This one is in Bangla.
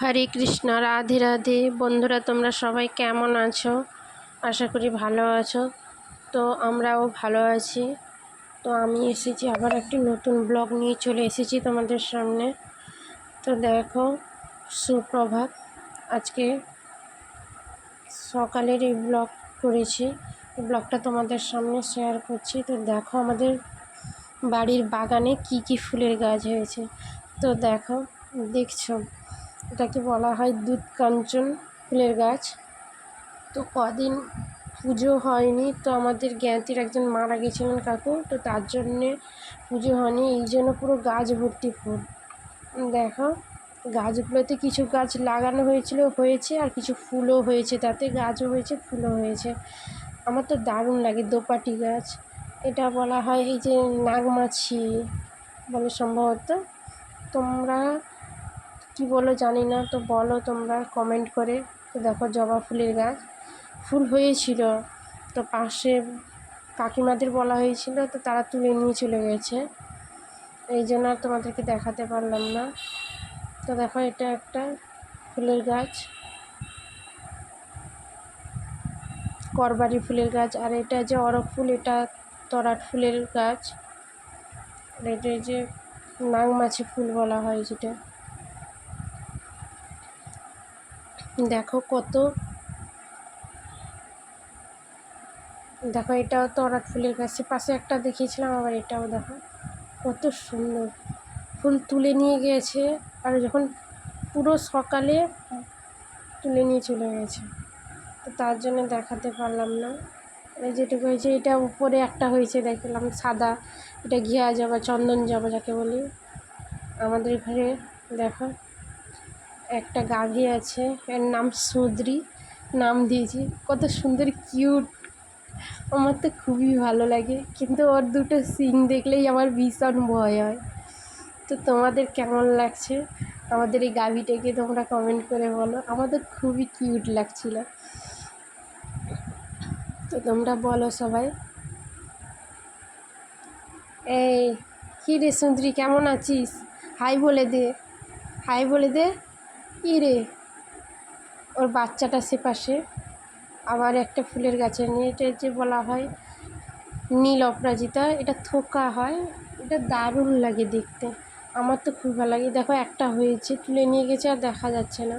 হরে কৃষ্ণ, রাধে রাধে। বন্ধুরা, তোমরা সবাই কেমন আছো? আশা করি ভালো আছো। তো আমরাও ভালো আছি। তো আমি এসেছি, আবার একটি নতুন ব্লগ নিয়ে চলে এসেছি তোমাদের সামনে। তো দেখো, সুপ্রভাত। আজকে সকালের এই ব্লগ করেছি। এই ব্লগটা তোমাদের সামনে শেয়ার করছি। তো দেখো, আমাদের বাড়ির বাগানে কি কি ফুলের গাছ হয়েছে। তো দেখো, দেখছ। এটাকে বলা হয় দুধ কাঞ্চন ফুলের গাছ। তো কদিন পুজো হয়নি, তো আমাদের জ্ঞাতির একজন মারা গেছিলেন কাকু, তো তার জন্যে পুজো হয়নি, এই জন্য পুরো গাছ ভর্তি ফুল। দেখো, গাছগুলোতে কিছু গাছ লাগানো হয়েছিল, হয়েছে, আর কিছু ফুলও হয়েছে, তাতে গাছও হয়েছে, ফুলও হয়েছে। আমার তো দারুণ লাগে দোপাটি গাছ। এটা বলা হয় এই যে নাগমাছি বলে সম্ভবত। তোমরা কি বলো জানি না, তো বলো তোমরা কমেন্ট করে। তো দেখো জবা ফুলের গাছ। ফুল হয়েছিল। তো পাশে কাকিমাদের বলা হয়েছিল, তো তারা তুলে নিয়ে চলে গেছে। এই জন্য আর তোমাদেরকে দেখাতে পারলাম না। তো দেখো এটা একটা ফুলের গাছ। করবারি ফুলের গাছ। আর এটা যে অরক ফুল, এটা তরাট ফুলের গাছ। আর এটা যে নাগমাছি ফুল বলা হয় যেটা। দেখো কত দেখো, এটাও তরাট ফুলের গাছের পাশে একটা দেখিয়েছিলাম, আবার এটাও দেখো। কত সুন্দর। ফুল তুলে নিয়ে গিয়েছে, আর যখন পুরো সকালে তুলে নিয়ে চলে গেছে তো তার জন্য দেখাতে পারলাম না। এই যেটুকু হয়েছে, এটা উপরে একটা হয়েছে, দেখলাম সাদা। এটা ঘিয়া জবা চন্দন জবা যাকে বলি। আমাদের ঘরে দেখো। একটা গাভী আছে, এর নাম সুদ্রি, নাম দিয়েছি। কত সুন্দর কিউট আমার তো খুবই ভালো লাগে, কিন্তু ওর দুটো সিং দেখলেই আমার ভীষণ ভয় হয়। তো তোমাদের কেমন লাগছে? আমাদের এই গাভীটাকে তোমরা কমেন্ট করে বলো। আমাদের খুবই কিউট লাগছিল। তো তোমরা বলো সবাই। এই, কী রে সুন্দরী কেমন আছিস? হাই বলে দে। হাই বলে দে। ই রে, ওর বাচ্চাটা সে পাশে। আবার একটা ফুলের গাছে নিয়ে এটা যে বলা হয় নীল অপরাজিতা, এটা থোকা হয়। এটা দারুণ লাগে দেখতে। আমার তো খুব ভালো লাগে। দেখো একটা হয়েছে, তুলে নিয়ে গেছে আর দেখা যাচ্ছে না।